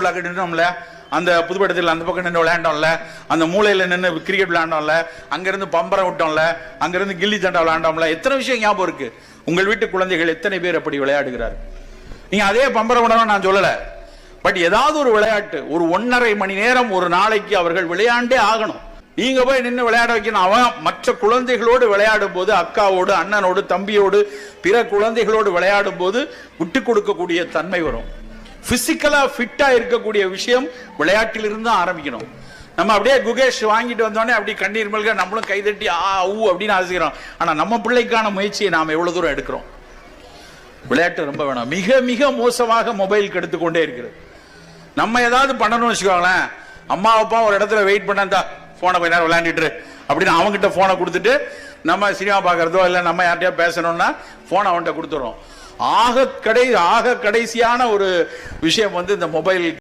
உள்ளாக்க அந்த புதுப்படத்தில் அந்த பக்கம் நின்று விளையாண்டோம்ல அந்த மூலையில நின்று கிரிக்கெட் விளையாண்டோம்ல அங்கிருந்து பம்பரம் விட்டோம்ல அங்கிருந்து கில்லி தண்டா விளையாண்டோம்ல எத்தனை விஷயம் ஞாபகம் இருக்கு? உங்கள் வீட்டு குழந்தைகள் எத்தனை பேர் அப்படி விளையாடுகிறார்? நீங்க அதே பம்பரம் விடணும் நான் சொல்லல. பட் ஏதாவது ஒரு விளையாட்டு ஒரு ஒன்னரை மணி நேரம் ஒரு நாளைக்கு அவர்கள் விளையாண்டே ஆகணும். நீங்க போய் நின்று விளையாட வைக்கணும். அவன் மற்ற குழந்தைகளோடு விளையாடும் போது அக்காவோடு அண்ணனோடு தம்பியோடு பிற குழந்தைகளோடு விளையாடும் போது விட்டு கொடுக்கக்கூடிய தன்மை வரும். பிசிக்கலா ஃபிட்டா இருக்கக்கூடிய விஷயம் விளையாட்டிலிருந்து தான் ஆரம்பிக்கணும். நம்ம அப்படியே குகேஷ் வாங்கிட்டு வந்தோடனே அப்படி கண்ணீர் மல்க நம்மளும் கைதட்டி ஆ ஊ அப்படின்னு ஆசிக்கிறோம் ஆனா நம்ம பிள்ளைக்கான முயற்சியை நாம் எவ்வளவு தூரம் எடுக்கிறோம்? விளையாட்டு ரொம்ப வேணும். மிக மிக மோசமாக மொபைலுக்கு எடுத்துக்கொண்டே இருக்கிறது. நம்ம ஏதாவது பண்ணணும்னு வச்சுக்கோங்களேன். அம்மா அப்பா ஒரு இடத்துல வெயிட் பண்ணா போனை கொஞ்ச நேரம் விளையாண்டுட்டு அப்படின்னு அவங்ககிட்ட போனை கொடுத்துட்டு நம்ம சினிமா பார்க்குறதோ இல்லை நம்ம யார்கிட்டயோ பேசணும்னா போனை அவன்கிட்ட கொடுத்துறோம் ஆக கடை ஆக கடைசியான ஒரு விஷயம் வந்து இந்த மொபைல்